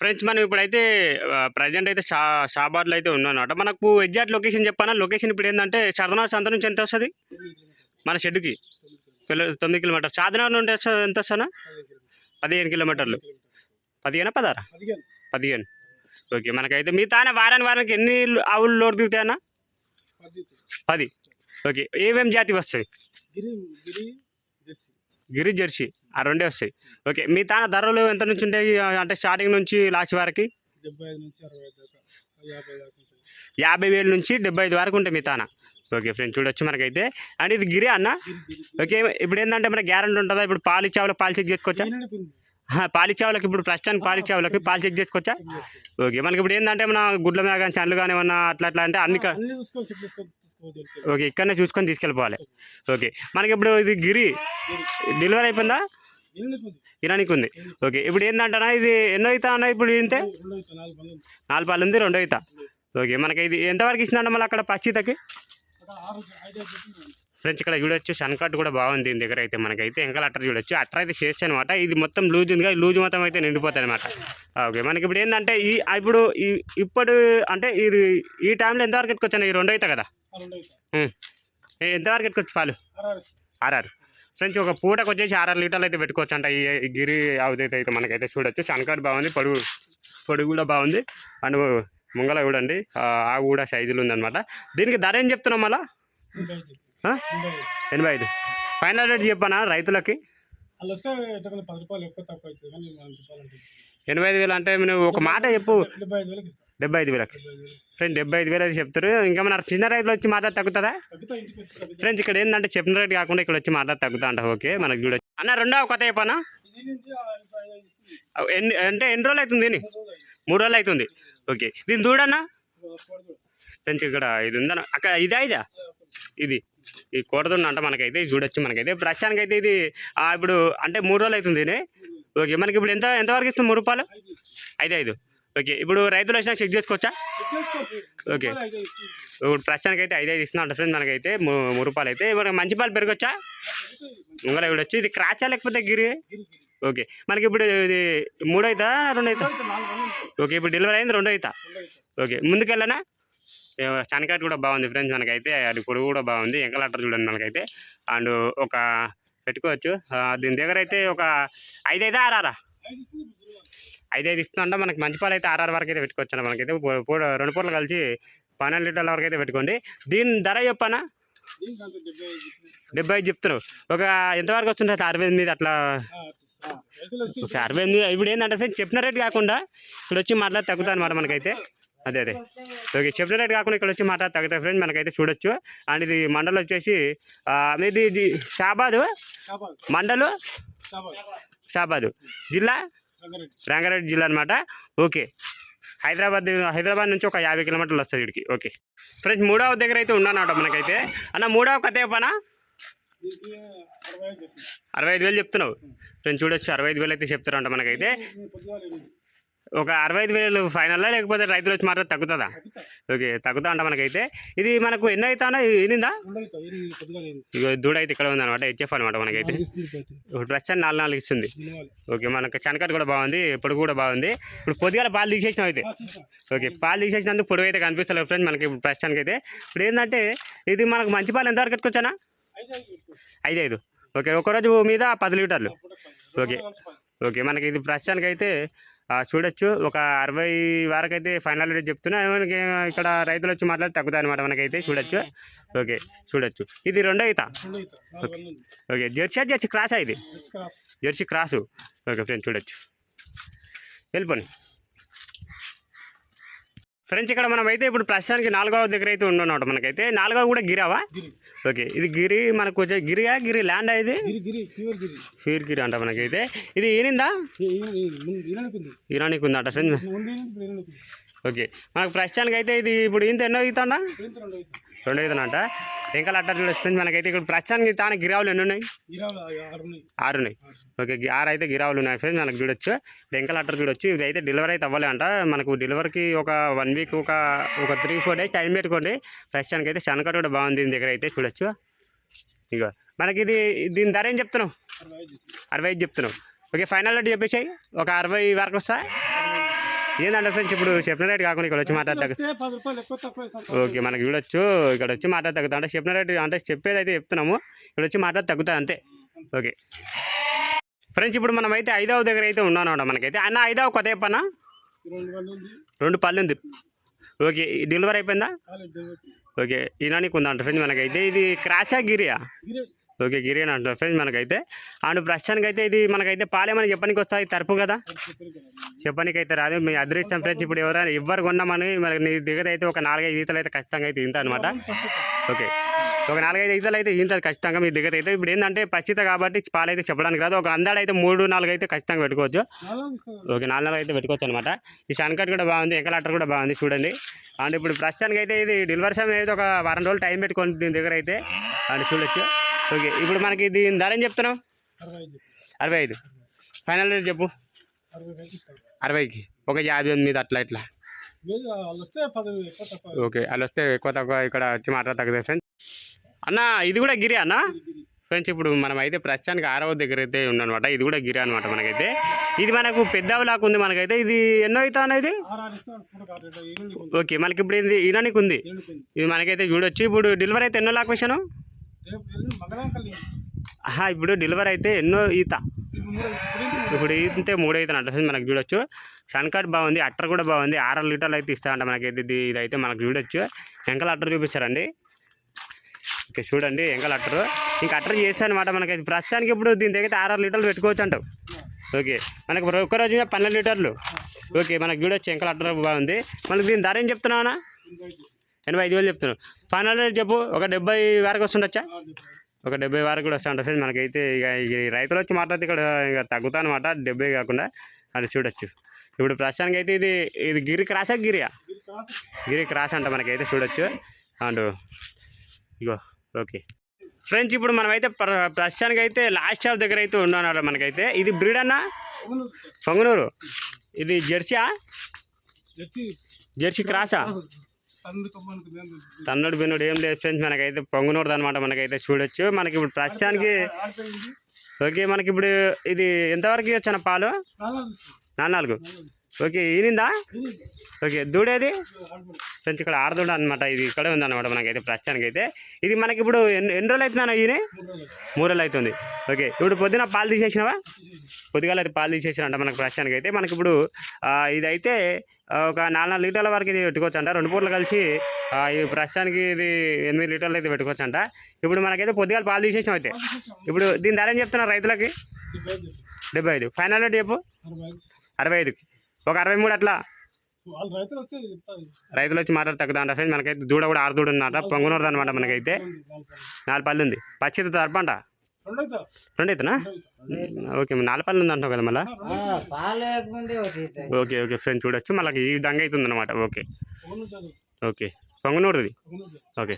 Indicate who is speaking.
Speaker 1: Friends మనం ఇప్పుడైతే present అయితే షా షాబాద్లో అయితే ఉన్నాం అనమాట మనకు ఎగ్జాక్ట్ లొకేషన్ చెప్పానా లొకేషన్ ఇప్పుడు ఏంటంటే చార్మినార్ సంత నుంచి ఎంత వస్తుంది? మన షెడ్కి తొమ్మిది కిలోమీటర్ చార్మినార్ నుండి ఎంత వస్తానా? పదిహేను కిలోమీటర్లు. పదిహేనా? పదారా
Speaker 2: పదిహేను.
Speaker 1: ఓకే మనకైతే మీ తానే వారానికి వారానికి ఎన్ని ఆవులు లోడ్ దిగుతాయన్నా
Speaker 2: పది
Speaker 1: పది. ఓకే ఏమేమి జాతి వస్తాయి?
Speaker 2: గిరి జెర్సీ.
Speaker 1: ఆ రెండే వస్తాయి. ఓకే మీ తాన ధరలు ఎంత నుంచి ఉంటాయి? అంటే స్టార్టింగ్ నుంచి లాస్ట్ వరకు?
Speaker 2: యాభై
Speaker 1: వేల నుంచి డెబ్బై ఐదు వరకు ఉంటాయి మీ తాన. ఓకే ఫ్రెండ్స్ చూడొచ్చు మనకైతే. అండ్ ఇది గిరి అన్న? ఓకే ఇప్పుడు ఏంటంటే మన గ్యారంటీ ఉంటుందా? ఇప్పుడు పాలు ఇచ్చావులకు పాలు చెక్ చేసుకోవచ్చా? పాలు ఇచ్చావులకు ఇప్పుడు ప్రస్తుతానికి పాలు ఇచ్చావులకి పాలు చెక్ చేసుకోవచ్చా. ఓకే మనకి ఇప్పుడు ఏంటంటే మన గుడ్ల మీద కానీ చండ్లు కానీ ఏమన్నా అట్లా అట్లా అంటే అన్ని ఓకే ఇక్కడనే చూసుకొని తీసుకెళ్ళిపోవాలి. ఓకే. మనకి ఇప్పుడు ఇది గిరి. డెలివరీ అయిపోయిందా. ఇరానికి ఉంది ఓకే ఇప్పుడు ఏంటంటే ఇది ఎన్నో అవుతా అన్న ఇప్పుడు ఇంతే?
Speaker 2: నాలుగు
Speaker 1: పాలు ఉంది. రెండో అవుతా ఓకే మనకి ఇది ఎంతవరకు ఇస్తుందంటే మళ్ళీ అక్కడ పచ్చితకి. ఫ్రెండ్స్ ఇక్కడ చూడొచ్చు షన్కట్ కూడా బాగుంది దీని దగ్గర అయితే మనకైతే. ఎంకల్ అట్టర్ చూడొచ్చు. అట్టర్ అయితే చేస్తే అనమాట ఇది మొత్తం లూజ్ ఉంది లూజ్ మొత్తం అయితే నిండిపోతుంది అనమాట ఓకే మనకి ఇప్పుడు ఏంటంటే ఈ ఇప్పుడు ఈ ఇప్పుడు అంటే ఇది ఈ టైంలో ఎంతవరకు ఎత్తుకొచ్చాను? ఈ రెండు అవుతా కదా? ఎంతవరకు ఎత్తుకొచ్చు పాలు?
Speaker 2: ఆరు ఆరు.
Speaker 1: ఆర్ఆర్ ఫ్రెండ్స్ ఒక పూటకు వచ్చేసి ఆరు లీటర్లు అయితే పెట్టుకోవచ్చు అంట ఈ గిరి ఆవుదైతే అయితే మనకైతే చూడొచ్చు. చనకాడు బాగుంది పొడుగు పొడుగు కూడా బాగుంది. అండ్ ముంగల చూడండి ఆ కూడా సైజులు ఉందన్నమాట. దీనికి ధర ఏం చెప్తున్నాం మళ్ళా?
Speaker 2: ఎనభై ఐదు.
Speaker 1: ఫైనల్ రేట్ చెప్పానా రైతులకి?
Speaker 2: పది రూపాయలు ఎక్కువ తక్కువ
Speaker 1: ఎనభై ఐదు వేలు అంటే నువ్వు ఒక మాట చెప్పు.
Speaker 2: డెబ్బై ఐదు వేలకు
Speaker 1: ఫ్రెండ్ డెబ్బై ఐదు వేలు అయితే చెప్తారు. ఇంకా మన చిన్న రైతులు వచ్చి మాట తగ్గుతుందా. ఫ్రెండ్స్ ఇక్కడ ఏంటంటే చెప్పిన రేట్ కాకుండా ఇక్కడ వచ్చి మాట తగ్గుతా అంట. ఓకే మనకు చూడొచ్చు అన్న రెండవ కొత్త చెప్పానా? ఎన్ని అంటే ఎన్ని రోజులు అవుతుంది దీని?
Speaker 2: మూడు రోజులు
Speaker 1: అవుతుంది. ఓకే దీన్ని చూడన్నా.
Speaker 2: కోడి
Speaker 1: ఫ్రెండ్స్ ఇక్కడ ఇది ఉందన్న. అక్కడ ఇదా ఇదా? ఇది. ఈ కోటదున్న అంట మనకైతే. ఇది చూడొచ్చు మనకైతే. ప్రస్తుతానికి అయితే ఇది ఇప్పుడు అంటే మూడు రోజులు అవుతుంది ఓకే మనకి ఇప్పుడు ఎంత ఎంతవరకు ఇస్తుంది మూడు రూపాయలు?
Speaker 2: ఐదు.
Speaker 1: ఐదు. ఓకే ఇప్పుడు రైతులు వచ్చినా చెక్ చేసుకోవచ్చా? ఓకే. ఇప్పుడు ప్రస్తుతానికి అయితే ఐదు ఐదు ఇస్తున్నా అంట ఫ్రెండ్ మనకైతే. మూ- మూడు రూపాయలు అయితే. మనకి మంచి పాలు పెరగొచ్చా?
Speaker 2: ఇంకా
Speaker 1: ఇప్పుడు వచ్చి ఇది క్రాచా లేకపోతే గిరి? ఓకే మనకి ఇప్పుడు ఇది మూడు అవుతా రెండు అవుతా ఓకే ఇప్పుడు డెలివరీ అయింది రెండు అవుతా ఓకే ముందుకెళ్ళనా? చనకాట్ కూడా బాగుంది ఫ్రెండ్స్ మనకైతే. అది పొడుగు కూడా బాగుంది. ఎంకలాటర్ చూడండి మనకైతే. అండ్ ఒక పెట్టుకోవచ్చు దీని దగ్గర అయితే ఒక ఐదు ఆరారా
Speaker 2: ఐదు
Speaker 1: ఐదు ఇస్తుందంటే మనకి మంచి పాలు అయితే ఆర్ఆర్ వరకు అయితే పెట్టుకోవచ్చు అన్న మనకైతే పూ- రెండు పూటలు కలిసి పన్నెండు లీటర్ల వరకు అయితే పెట్టుకోండి దీని ధర చెప్పనా
Speaker 2: డెబ్బై ఐదు ఇస్తుంది.
Speaker 1: చెప్తున్నావు ఒక ఎంతవరకు వస్తుంది అట్లా అరవై ఎనిమిది అట్లా
Speaker 2: ఆ,
Speaker 1: అరవై ఎనిమిది ఇప్పుడు ఏంటంటే చెప్పిన రేట్ కాకుండా ఇక్కడ వచ్చి మాట్లాడి తగ్గుతాను మనకైతే అదే అదే ఓకే చెప్పిన రేట్ కాకుండా ఇక్కడ వచ్చి మాట్లాడి తగ్గుతాయి ఫ్రెండ్స్ మనకైతే చూడొచ్చు అండ్ ఇది మండల్ వచ్చేసి మీది ఇది షాబాదు మండలు షాబాదు జిల్లా
Speaker 2: రంగారెడ్డి
Speaker 1: జిల్లా అనమాట ఓకే హైదరాబాద్ హైదరాబాద్ నుంచి ఒక యాభై కిలోమీటర్లు వస్తుంది ఇక్కడికి ఓకే ఫ్రెండ్స్ మూడవ దగ్గర అయితే ఉన్నానమాట మనకైతే అన్న మూడవ కథ పనా
Speaker 2: దీనికి అరవై ఐదు
Speaker 1: వేలు చెప్తున్నావు ఫ్రెండ్స్ చూడొచ్చు అరవై ఐదు వేలు అయితే చెప్తారంట మనకైతే. ఒక అరవై ఐదు వేలు ఫైనల్లా లేకపోతే రైతులు వచ్చి మాత్రం తగ్గుతుందా
Speaker 2: తగ్గుతా.
Speaker 1: ఓకే తగ్గుతా అంట మనకైతే ఇది మనకు ఎన్ని అవుతానా
Speaker 2: ఎనిమిది.
Speaker 1: ఇగో దూడ అయితే ఇక్కడ ఉందన్నమాట హెచ్ఎఫ్ అనమాట మనకైతే
Speaker 2: ఇప్పుడు
Speaker 1: ప్రస్తుతం నాలుగు నాలుగు ఇస్తుంది. ఓకే మనకు చనకట్ కూడా బాగుంది ఇప్పుడు కూడా బాగుంది ఇప్పుడు పొద్దుగాల పాలు తీసేసినాం అయితే. ఓకే పాలు తీసేసినందుకు పొడుగు అయితే కనిపిస్తలేదు ఫ్రెండ్ మనకి ఇప్పుడు ప్రస్తుతానికి అయితే ఇప్పుడు ఏంటంటే ఇది మనకు మంచి పాలు ఎంతవరకు ఎత్తుకొచ్చానా
Speaker 2: ఐదు ఐదు
Speaker 1: ఓకే ఒకరోజు మీద పది లీటర్లు. ఓకే. ఓకే మనకి ఇది ప్రస్తుతానికి అయితే చూడొచ్చు. ఒక అరవై వరకు అయితే ఫైనల్ రేట్ చెప్తున్నా. ఇక్కడ రైతులు వచ్చి మాట్లాడి తగ్గుతాయి అనమాట మనకైతే. చూడొచ్చు. ఓకే చూడొచ్చు. ఇది రెండో
Speaker 2: వందలు ఉంది.
Speaker 1: ఓకే. జెర్సీ జెర్సీ క్రాస్ ఇది. Jersey cross. ఓకే ఫ్రెండ్స్ చూడొచ్చు. వెళ్ళిపోండి. ఫ్రెండ్స్ ఇక్కడ మనం అయితే ఇప్పుడు ప్రస్తుతానికి నాలుగవ దగ్గర అయితే ఉన్నాం మనకైతే. నాలుగవ కూడా గిరావా?
Speaker 2: గిరి.
Speaker 1: ఓకే ఇది గిరి మనకు వచ్చే గిరియా గిరి ల్యాండ్ ఇది ఫీర్ గిరి అంట మనకైతే ఇది ఈనిందా
Speaker 2: ఈ- ఈ- ఈ- ముందు ఈయనకి ఉంది.
Speaker 1: ఇరానికి ఉందట. ఓకే మనకు ప్రస్తుతానికి అయితే ఇది ఇప్పుడు ఇంత ఎన్నో అవుతుందా
Speaker 2: రెండు ఐదు
Speaker 1: రెండు అవుతుందంట ఇంకా అట్ట చూడొచ్చు మనకైతే ఇక్కడ ప్రస్తుతానికి తాను గిరావులు ఎన్ని ఉన్నాయి?
Speaker 2: ఆరు ఉన్నాయి.
Speaker 1: ఓకే గి- ఆరు అయితే గిరావులు ఉన్నాయి ఫ్రెండ్స్ మనకు చూడొచ్చు. వెంకల అట్టర్ చూడొచ్చు. ఇది అయితే డెలివరీ అయితే అవ్వలే అంట. మనకు డెలివరీకి ఒక వన్ వీక్ ఒక ఒక త్రీ ఫోర్ డేస్ టైం పెట్టుకోండి. ప్రస్తుతానికి అయితే శనకట్ కూడా బాగుంది దీని దగ్గర అయితే చూడొచ్చు. ఇగో మనకి ఇది దీని ధర ఏం చెప్తున్నావు?
Speaker 2: అరవై ఐదు.
Speaker 1: అరవై ఐదు చెప్తున్నావు. ఓకే ఫైనల్ రేట్ చెప్పేసాయి. ఒక అరవై వరకు వస్తా. ఏంటంటే ఫ్రెండ్స్? ఇప్పుడు చెప్పిన రేట్ కాకుండా ఇక్కడ వచ్చి మాట్లాడతా ఓకే మనకి చూడొచ్చు ఇక్కడ వచ్చి మాట్లాడి తగ్గుతా అంటే చెప్పిన రేటు అంటే చెప్పేది అయితే చెప్తున్నాము ఇక్కడ వచ్చి మాట్లాడి తగ్గుతుంది అంతే. ఓకే. ఫ్రెండ్స్ ఇప్పుడు మనం అయితే ఐదవ దగ్గర అయితే ఉన్నాం అనమాట మనకైతే. అన్న ఐదవ కొత్త చెప్పన్నా
Speaker 2: రెండు
Speaker 1: పళ్ళు ఉంది. ఓకే డెలివరీ అయిపోయిందా? ఓకే ఈనానికి ఉందంట ఫ్రెండ్స్ మనకైతే. ఇది క్రాచా గిరియా
Speaker 2: గిరే
Speaker 1: ఓకే గిరి అంటారు ఫ్రెండ్స్ మనకైతే అండ్ ప్రస్తుతానికి అయితే ఇది మనకైతే పాలేమని చెప్పడానికి వస్తాయి తరపు కదా? చెప్పడానికి అయితే రాదు. మీ అదృష్టం ఫ్రెండ్స్ ఇప్పుడు ఎవరైనా ఎవ్వరు కొన్నామని మనకి నీ దగ్గర అయితే ఒక నాలుగైదు ఈతలు అయితే ఖచ్చితంగా అయితే ఇంత అనమాట ఓకే. ఒక నాలుగైదు ఈతలు అయితే ఇంత ఖచ్చితంగా మీ దగ్గర అయితే ఇప్పుడు ఏంటంటే పచ్చిత కాబట్టి పాలు అయితే చెప్పడానికి రాదు. ఒక అందాడు అయితే మూడు నాలుగు అయితే ఖచ్చితంగా పెట్టుకోవచ్చు. ఓకే నాలుగు నాలుగు అయితే పెట్టుకోవచ్చు అనమాట ఈ షన్కట్ కూడా బాగుంది ఎంకలాటర్ కూడా బాగుంది చూడండి. అండ్ ఇప్పుడు ప్రస్తుతానికి అయితే ఇది డెలివరీ సమయం అయితే ఒక వారం రోజులు టైం పెట్టుకోండి దీని దగ్గర అయితే అండ్ చూడొచ్చు. ఓకే ఇప్పుడు మనకి దీని ధర ఏం చెప్తున్నాం
Speaker 2: అరవై ఐదు
Speaker 1: ఫైనల్ రేట్ చెప్పు. అరవైకి. ఒక యాభై ఎనిమిది అట్లా ఇట్లా. ఓకే వాళ్ళు వస్తే ఎక్కువ తక్కువ ఇక్కడ వచ్చి మాట్లాడ తగ్గుతాయి ఫ్రెండ్స్ అన్న ఇది కూడా గిరి అన్న? ఫ్రెండ్స్ ఇప్పుడు మనం అయితే ప్రస్తుతానికి ఆరవ దగ్గర అయితే ఉందన్నమాట ఇది కూడా గిరి అనమాట మనకైతే. ఇది మనకు పెద్దవలాగా ఉంది మనకైతే. ఇది ఎన్నో అవుతా అనేది. ఓకే మనకి ఇప్పుడు ఇది
Speaker 2: ఏడుకు ఉంది.
Speaker 1: ఇది మనకైతే చూడొచ్చు. ఇప్పుడు డెలివరీ అయితే ఎన్నో లాక్ విషయం ఇప్పుడు డెలివరీ అయితే ఎన్నో ఈత.
Speaker 2: ఇప్పుడు ఇప్పుడు
Speaker 1: ఈతే అంటే మనకు చూడొచ్చు. సన్ కార్డ్ బాగుంది అట్టర్ కూడా బాగుంది. ఆరు లీటర్లు అయితే ఇస్తారంట మనకైతే ఇది ఇదైతే మనకు చూడొచ్చు. ఎంకల అట్టర్ చూపించారండి. ఓకే చూడండి ఎంకల అట్టరు. ఇంకా అట్టర్ చేస్తానమాట మనకి ప్రస్తుతానికి ఇప్పుడు దీని దగ్గర ఆరు లీటర్లు పెట్టుకోవచ్చు అంటావు. ఓకే మనకు ఒక్క రోజు పన్నెండు లీటర్లు. ఓకే మనకు చూడొచ్చు ఎంకల అట్టర్ బాగుంది. మనకి దీని ధర ఏం చెప్తున్నావునా
Speaker 2: ఇంకా.
Speaker 1: ఎనభై ఐదు వేలు చెప్తున్నావు ఫైనల్ రేట్ చెప్పు ఒక డెబ్బై వరకు వస్తుండొచ్చా. ఒక డెబ్బై వరకు కూడా వస్తుంట ఫ్రెండ్స్ మనకైతే ఇక రైతులు వచ్చి మాట్లాడితే ఇక్కడ ఇక తగ్గుతా అనమాట డెబ్బై కాకుండా అది చూడొచ్చు. ఇప్పుడు ప్రస్తుతానికి అయితే ఇది ఇది గిరి క్రాసా గిరియా. గిరి క్రాస్ అంట మనకైతే చూడొచ్చు. And ego okay. ఫ్రెండ్స్ ఇప్పుడు మనమైతే ప్ర- ప్రస్తుతానికి అయితే లాస్ట్ షాప్ దగ్గర అయితే ఉన్నాను మనకైతే. ఇది బ్రీడ్ అన్న. పొంగనూరు. ఇది జెర్సీయా?
Speaker 2: జెర్సీ.
Speaker 1: జెర్సీ క్రాసా? తన్నుడు బిన్నుడు ఏం లేదు ఫ్రెండ్స్ మనకైతే పొంగనూరు అనమాట మనకైతే చూడొచ్చు. మనకి ఇప్పుడు ప్రస్తుతానికి ఓకే మనకి ఇప్పుడు ఇది ఎంతవరకు వచ్చిన పాలు?
Speaker 2: నాలుగు.
Speaker 1: ఓకే ఈనిందా? ఓకే దూడేది?
Speaker 2: ఆడిపోయింది.
Speaker 1: ఫ్రెండ్స్ ఇక్కడ ఆడదూడ అనమాట ఇది ఇక్కడే ఉందన్నమాట మనకైతే ప్రస్తుతానికి అయితే ఇది మనకి ఇప్పుడు ఎన్ని ఎన్ని రోజులు అవుతున్నాను ఈయన?
Speaker 2: మూడు రోజులు.
Speaker 1: అవుతుంది ఓకే ఇప్పుడు పొద్దున పాలు తీసేసినావా? పొద్దుగాల అయితే పాలు తీసేసినంట మనకు ప్రస్తుతానికి అయితే మనకి ఇప్పుడు ఇదైతే ఒక నాలుగు నాలుగు లీటర్ల వరకు ఇది పెట్టుకోవచ్చు అంట రెండు పూటలు కలిసి ఈ ప్రస్తుతానికి ఇది ఎనిమిది లీటర్లు అయితే పెట్టుకోవచ్చు అంట ఇప్పుడు మనకైతే పొద్దుగాల పాలు తీసేసినాం అయితే. ఇప్పుడు దీని ధర ఏం చెప్తున్నారు రైతులకి?
Speaker 2: డెబ్బై ఐదు.
Speaker 1: ఫైనల్ రేట్ చెప్పు?
Speaker 2: అరవై ఐదు.
Speaker 1: అరవై ఐదుకి ఒక అరవై మూడు అట్లా.
Speaker 2: రైతులు
Speaker 1: వచ్చి మాట్లాడి తగ్గుతా అంట ఫ్రెండ్స్ మనకైతే దూడ కూడా ఆరు దూడ ఉందన్నమాట పొంగునూరు అనమాట మనకైతే.
Speaker 2: నాలుగు పళ్ళు.
Speaker 1: ఉంది పచ్చిది తరపంట అవుతున్నా ఓకే నాలుగు పళ్ళు ఉంది అంటావు కదా మళ్ళీ? ఓకే ఓకే ఫ్రెండ్స్ చూడొచ్చు. మళ్ళీ ఈ విధంగా అవుతుంది అనమాట ఓకే ఓకే. పొంగనూరుది? ఓకే.